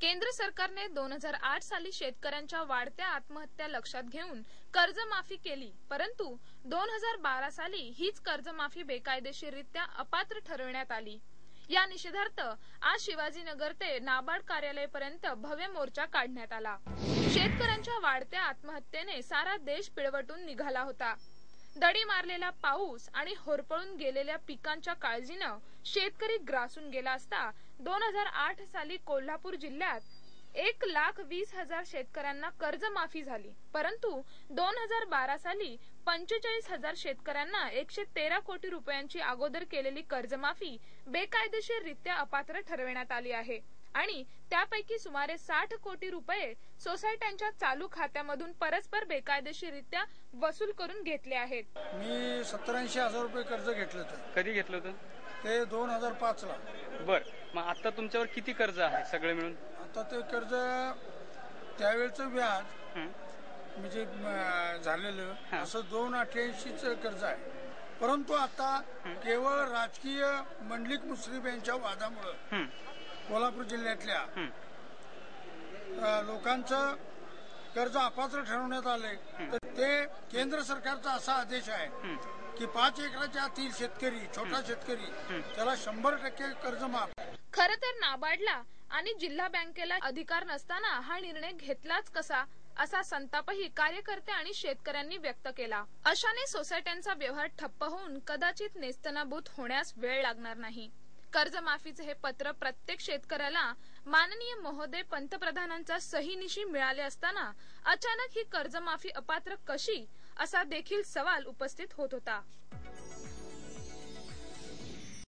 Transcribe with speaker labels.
Speaker 1: केंद्र सरकारने दोन हजार आठ साली शेतकऱ्यांच्या वाढत्या आत्महत्या लक्षात घेऊन कर्जमाफी केली परंतु दोन हजार बारा साली हीच कर्जमाफी बेकायदेशीररित्या अपात्र ठरवण्यात आली. या निषेधार्थ आज शिवाजीनगर ते नाबार्ड कार्यालयापर्यंत भव्य मोर्चा काढण्यात आला. शेतकऱ्यांच्या वाढत्या आत्महत्येने सारा देश पिळवटून निघाला होता. दडी मारलेला पाऊस आणि होरपळून गेलेल्या पिकांच्या काळजीनं शेतकरी ग्रासून गेला असता दोन हजार आठ साली कोल्हापूर जिल्ह्यात एक लाख वीस हजार शेतकऱ्यांना कर्जमाफी झाली. परंतु दोन हजार बारा साली पंचेचाळीस हजार शेतकऱ्यांना एकशे तेरा कोटी रुपयांची अगोदर केलेली कर्जमाफी बेकायदेशीररित्या अपात्र ठरविण्यात आली आहे. आणि त्यापैकी सुमारे साठ कोटी रुपये सोसायट्यांच्या चालू खात्यामधून परस्पर बेकायदेशीररित्या वसूल करून घेतले आहेत.
Speaker 2: मी सत्तरऐंशी हजार रुपये कर्ज घेतलं होतं.
Speaker 3: कधी घेतलं होतं?
Speaker 2: ते दोन हजार पाच ला.
Speaker 3: बर. मग आता तुमच्यावर किती कर्ज आहे सगळे मिळून?
Speaker 2: आता ते कर्ज त्यावेळचं व्याज
Speaker 3: हं.
Speaker 2: म्हणजे म, झालेलं
Speaker 3: हा.
Speaker 2: असं दोन अठ्ठ्याऐंशीच कर्ज आहे. परंतु आता केवळ राजकीय मंडलिक मुश्रीफ यांच्या वादामुळं
Speaker 3: हं.
Speaker 2: कोल्हापूर जिल्ह्यातल्या लोकांचं कर्ज अपात्र ठरवण्यात आले तर ते केंद्र सरकारचा असा आदेश आहे की पाच एकराच्या आतील शेतकरी छोटा शेतकरी त्याला शंभर टक्के कर्ज माफ.
Speaker 1: खर तर नाबार्डला आणि जिल्हा बँकेला अधिकार नसताना हा निर्णय घेतलाच कसा असा संतापही कार्यकर्ते आणि शेतकऱ्यांनी व्यक्त केला. अशाने सोसायट्यांचा व्यवहार ठप्प होऊन कदाचित नेस्तनाभूत होण्यास वेळ लागणार नाही. कर्जमाफीचे हे पत्र प्रत्येक शेतकऱ्याला माननीय महोदय पंतप्रधानांचा सहीनिशी मिळाले असताना अचानक ही कर्जमाफी अपात्र कशी असा देखील सवाल उपस्थित होत होता.